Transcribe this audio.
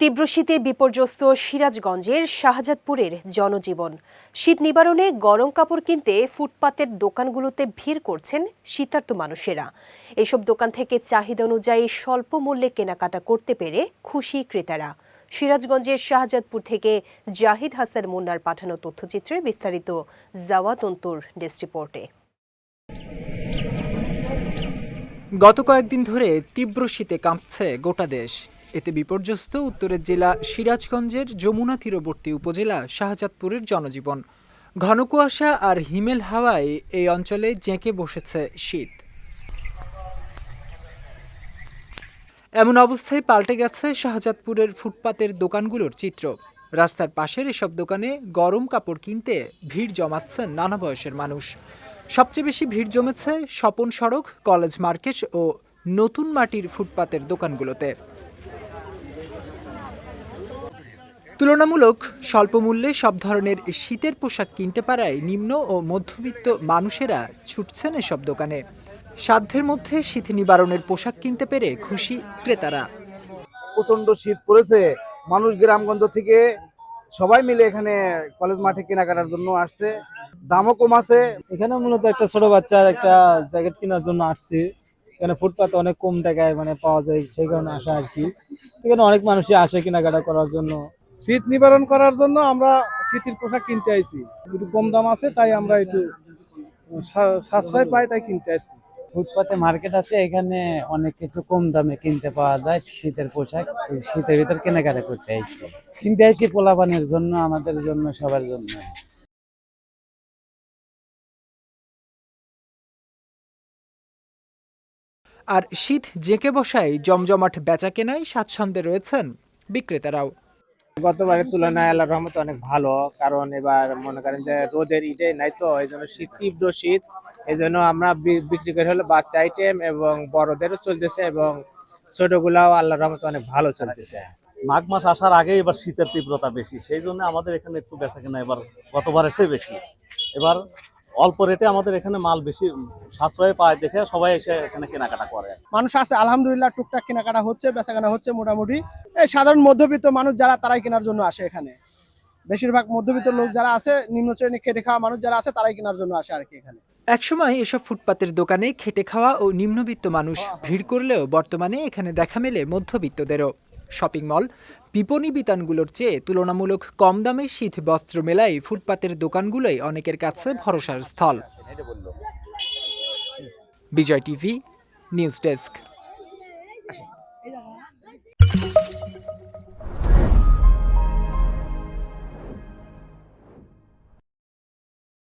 তীব্র শীতে বিপর্যস্ত সিরাজগঞ্জের শাহজাদপুরের জনজীবন। শীত নিবারণে গরম কাপড় কিনতে ফুটপাতের দোকানগুলোতে ভিড় করছেন শীতার্ত মানুষেরা। এসব দোকান থেকে চাহিদা অনুযায়ী স্বল্প মূল্যে কেনাকাটা করতে পেরে খুশি ক্রেতারা। সিরাজগঞ্জের শাহজাদপুর থেকে জাহিদ হাসান মুন্নার পাঠানো তথ্যচিত্রে বিস্তারিত জাওয়াত অন্তুর ডেস্ক রিপোর্টে। গত কয়েকদিন ধরে তীব্র শীতে কাঁপছে গোটা দেশ। এতে বিপর্যস্ত উত্তরের জেলা সিরাজগঞ্জের যমুনা তীরবর্তী উপজেলা শাহজাদপুরের জনজীবন। ঘন কুয়াশা আর হিমেল হাওয়ায় এই অঞ্চলে জেঁকে বসেছে শীত। এমন অবস্থায় পাল্টে গেছে শাহজাদপুরের ফুটপাতের দোকানগুলোর চিত্র। রাস্তার পাশের এসব দোকানে গরম কাপড় কিনতে ভিড় জমাচ্ছেন নানা বয়সের মানুষ। সবচেয়ে বেশি ভিড় জমেছে স্বপন সড়ক, কলেজ মার্কেট ও নতুন মাটির ফুটপাতের দোকানগুলোতে। তুলনামূলক স্বল্প মূল্যে সব ধরনের শীতের পোশাক কিনতে পারায় নিম্ন ও মধ্যবিত্ত মানুষেরা ছুটছেন এসব দোকানে। সাধ্যের মধ্যে শীত নিবারণের পোশাক কিনতে পেরে খুশি ক্রেতারা। প্রচণ্ড শীত পড়েছে। মানুষ গ্রামগঞ্জ থেকে সবাই মিলে এখানে কলেজ মাঠে কেনাকাটার জন্য আসছে। দামও কম আছে। এখানে মূলত একটা ছোট বাচ্চার একটা জ্যাকেট কেনার জন্য আসছি। এখানে ফুটপাতে অনেক কম টাকায় মানে পাওয়া যায় সেই কারণে আসা আর কি। এখানে অনেক মানুষই আসে কেনাকাটা করার জন্য। শীত নিবারণ করার জন্য আমরা শীতের পোশাক কিনতে আইছি। একটু কম দাম আছে তাই আমরা একটু সাশ্রয় পাই তাই কিনতে আসছি। ফুটপাতে মার্কেট আছে এখানে অনেক কিছু কম দামে কিনতে পাওয়া যায় শীতের পোশাক। শীতের ভিতর কেনাকাটা করতে আইছি। কিনতে আইছি পোলাপানের জন্য আমাদের জন্য সবার জন্য। আর শীত জেঁকে বসায় জমজমাট বেচা কেনায় স্বাচ্ছন্দ্যে রয়েছেন বিক্রেতারাও। গতবারের তুলনায় আল্লাহর রহমতে অনেক ভালো। কারণ এবার মনে করেন যে রোদের ইটে নাই তো, এই জন্য শীত, তীব্র শীত। এই জন্য আমরা বিক্রি করে হলো বাচ্চা আইটেম এবং বড়দেরও চলতেছে এবং ছোটগুলাও আল্লাহ রহমত অনেক ভালো চলতেছে। মাঘ মাস আসার আগে এবার শীতের তীব্রতা বেশি, সেই জন্য আমাদের এখানে একটু বেচা কেনা এবার গতবারের চেয়ে বেশি। এবার অল্প রেটে আমাদের এখানে মাল বেশি সাশ্রয়ে পায় দেখে সবাই এসে এখানে কেনাকাটা করে। মানুষ আছে আলহামদুলিল্লাহ টুকটাক কেনাকাটা হচ্ছে বেচাকেনা হচ্ছে মোটামুটি। এই সাধারণ মধ্যবিত্ত মানুষ যারা তারাই কেনার জন্য আসে এখানে। বেশিরভাগ মধ্যবিত্ত লোক যারা আছে নিম্ন শ্রেণি খেটে খাওয়া মানুষ যারা আছে তারাই কেনার জন্য আসে আর কি এখানে। একসময় এসব ফুটপাতের দোকানে খেটে খাওয়া ও নিম্নবিত্ত মানুষ ভিড় করলেও বর্তমানে এখানে দেখা মেলে মধ্যবিত্তদেরও। Shopping mall. বিপণী বিতানগুলোর চেয়ে তুলনামূলক কম দামে শীত বস্ত্র মেলায় ফুটপাতের দোকানগুলোই অনেকের কাছে ভরসার স্থল। Vijay TV news desk.